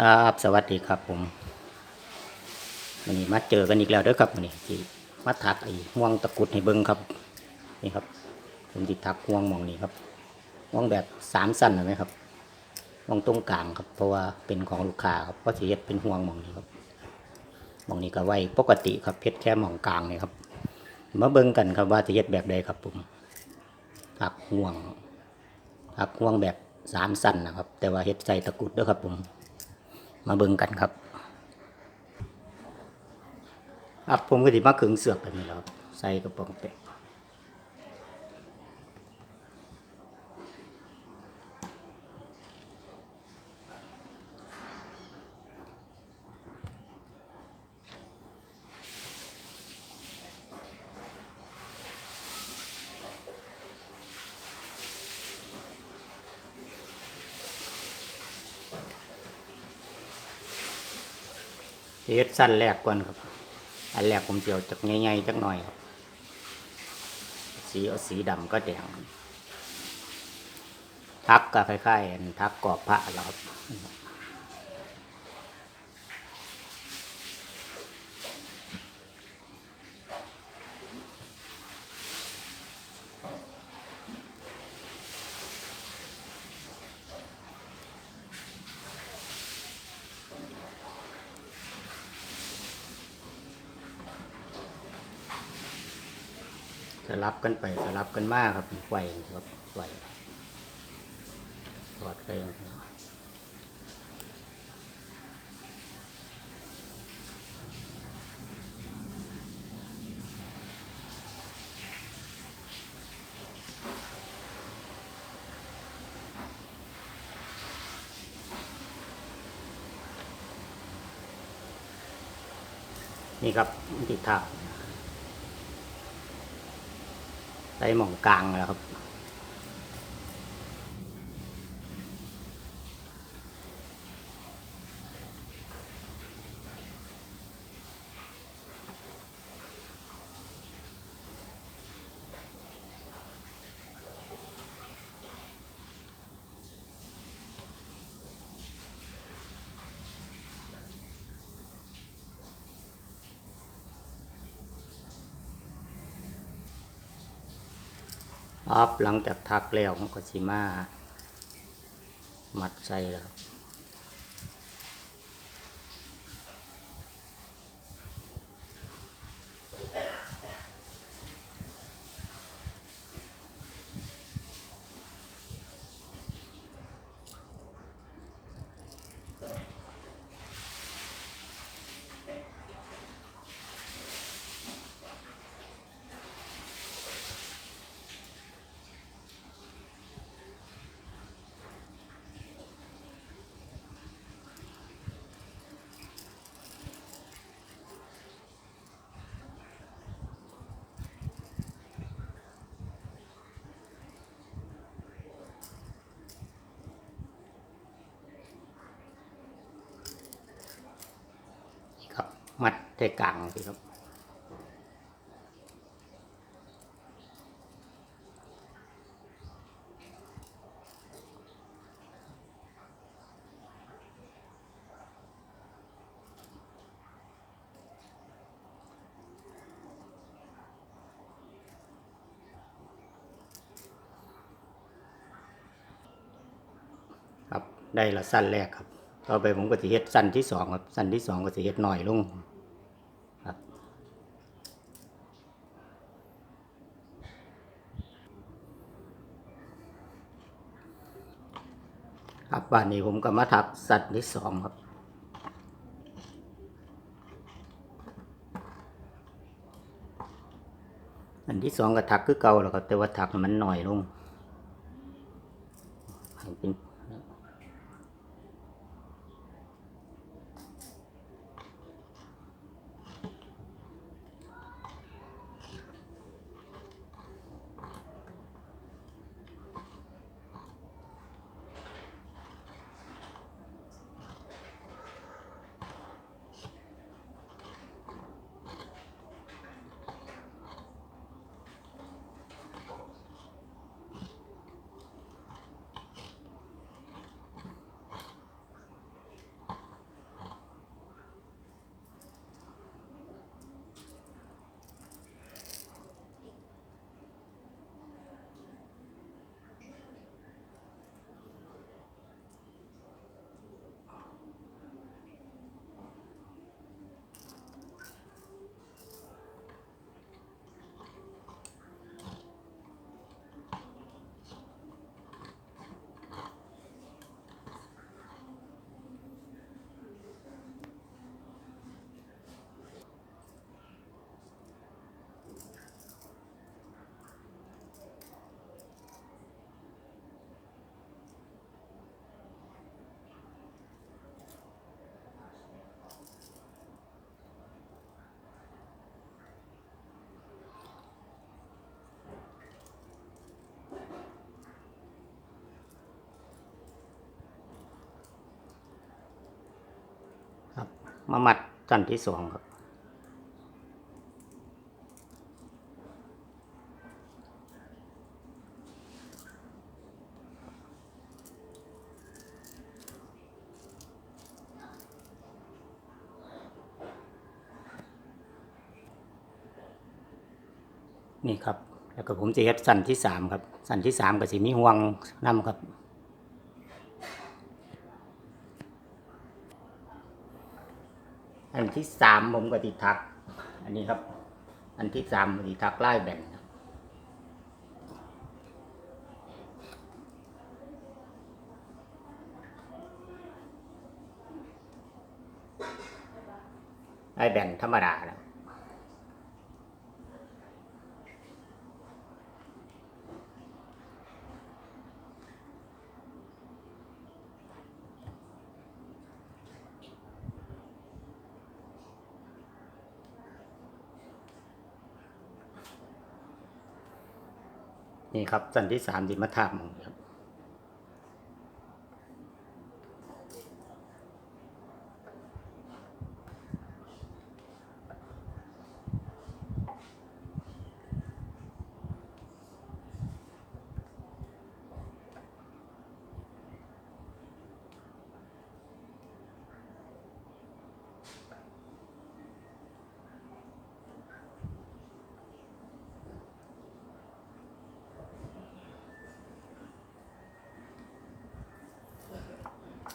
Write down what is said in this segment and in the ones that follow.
ครับสวัสดีครับผมวันนี้มาเจอกันอีกแล้วเด้อครับวันนี้ที่มาถักไอ้ห่วงตะกุดให้เบิ้งครับนี่ครับ ผมติดถักห่วงมองนี้ครับห่วงแบบสามสั้นเห็นไหมครับห่วงตรงกลางครับ เพราะว่าเป็นของลูกค้าครับเพราะเฮ็ดเป็นห่วงมองนี้ครับมองนี้ก็ไว้ปกติครับเพชรแค่มองกลางนี่ครับ มาเบิ้งกันครับว่าจะเฮ็ดแบบใดครับผมถักห่วงถักห่วงแบบสามสั้นนะครับ แต่ว่าเฮ็ดใส่ตะกุดเด้อครับผม มาเบิ่งกันครับครับผมก็ดิมาขึงเสือกแบบนี้แล้วครับใส่กระป๋องเปะ เฮ็ดสั้นแรกก่อนครับ อันแรกผมเจียวจากง่ายๆจักหน่อยครับ สีเอาสีดำก็แดงทักก็คล้ายๆอันทักกรอบพระแล้วครับ สลับกันไปสลับกันมากครับไหวครับไหวถอดไปนี่ครับติดทัก ใส่หม่องกลางแล้วครับ ครับหลังจากทักแล้วมันก็สิมา มัดใส่แล้วครับนี่ครับ มัดใส่กลางสิครับครับได้ละสั้นแรกครับ ต่อไปผมก็จะเฮ็ดสั้นที่สองครับสั้นที่สองก็จะเฮ็ดหน่อยลงครับ ครับวันนี้ผมก็มาถักสัตว์ที่สองครับ อันที่สองก็ถักคือเก่าแล้วครับแต่ว่าถักมันหน่อยลงเป็น มามัดสันที่สองครับ นี่ครับ แล้วก็ผมจะเฮ็ดสันที่สามครับ สันที่สามก็สิมีห่วงนํครับ อันที่สามผมก็ติทัก อันนี้ครับ อันที่สามผมติทักไล่แบ่งไล่แบ่งธรรมดานะ นี่ครับสันที่สามดิมาทามองครับ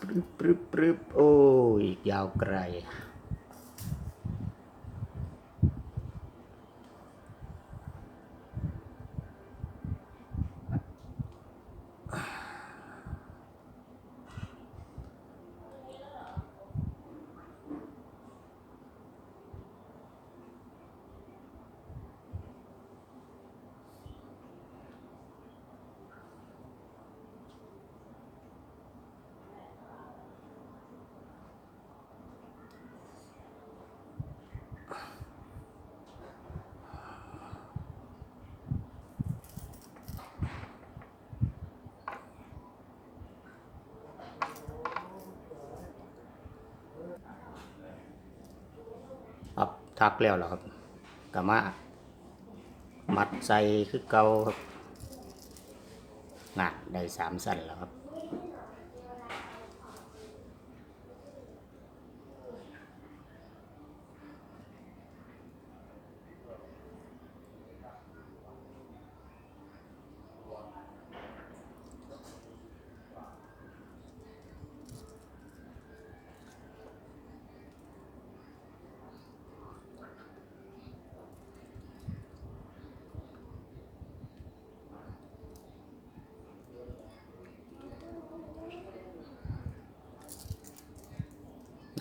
ปรึบปรึบปรึบโอ้ยยาวไกล ทักแล้วเหรอครับกะมามัดใส่คือเก่าครับงานได้สามสั้นแล้วครับ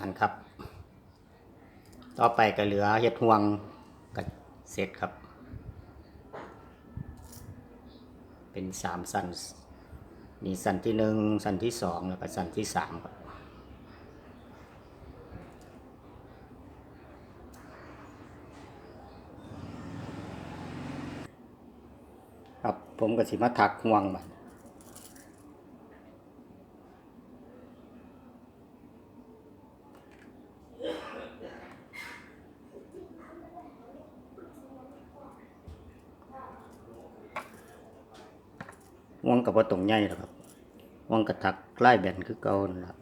นั่นครับ ต่อไปก็เหลือเห็ดห่วงกับเสร็จครับ เป็นสามสันมีสันที่หนึ่งสันที่สองแล้วก็สันที่สามครับครับผมก็สิมาถักห่วงมัน วังกับว่าตรงใหญ่หรอกครับวังกระทักไล่แบนคือเก่านั่นล่ะ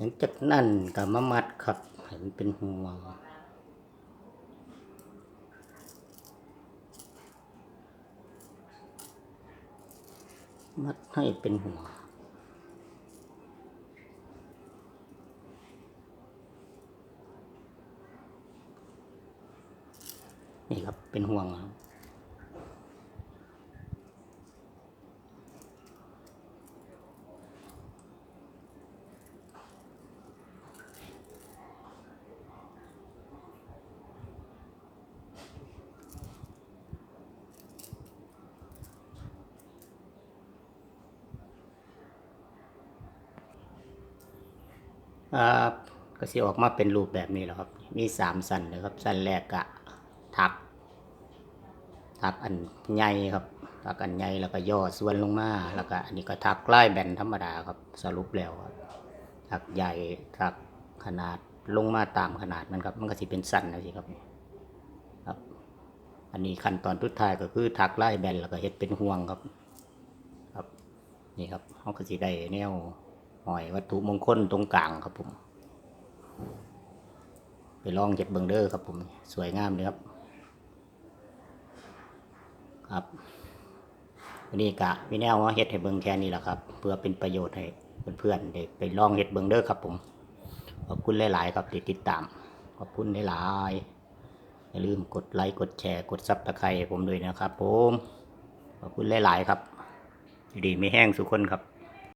หลังจากนั้นก็มามัดครับให้มันเป็นห่วงมัดให้เป็นหัวงครับเป็นห่วงครับอ่า ก็สิออกมาเป็นรูปแบบนี้แหละครับ มีสามสันนะครับ สันแรกกะทักทักอันใหญ่ครับทักอันใหญ่แล้วก็ย่อส่วนลงมา แล้วก็อันนี้ก็ทักไล่แบนธรรมดาครับ สรุปแล้วครับทักใหญ่ทักขนาดลงมาตามขนาดมันครับ มันก็สิเป็นสันนะสิครับ ครับ อันนี้ขั้นตอนทุดท้ายก็คือทักไล่แบนแล้วก็เฮ็ดเป็นห่วงครับ ครับ นี่ครับเขาก็สิได้แนว หอยวัตถุมงคลตรงกลางครับผม ไปลองเจ็ดเบิงเดอร์ครับผม สวยงามเลยครับ ครับวันนี้กะมีแนวว่าเฮ็ดให้เบิงแค่นี้แหละครับ เพื่อเป็นประโยชน์ให้เพื่อนๆได้ไปลองเฮ็ดเบิงเด้อครับผมขอบคุณหลาย ๆ ครับที่ติดตาม ขอบคุณหลายๆอย่าลืมกดไลค์กดแชร์กดซับตะไคร้ผมด้วยนะครับผมขอบคุณหลาย ๆ ครับ ดีไม่แห้งสุขคนครับ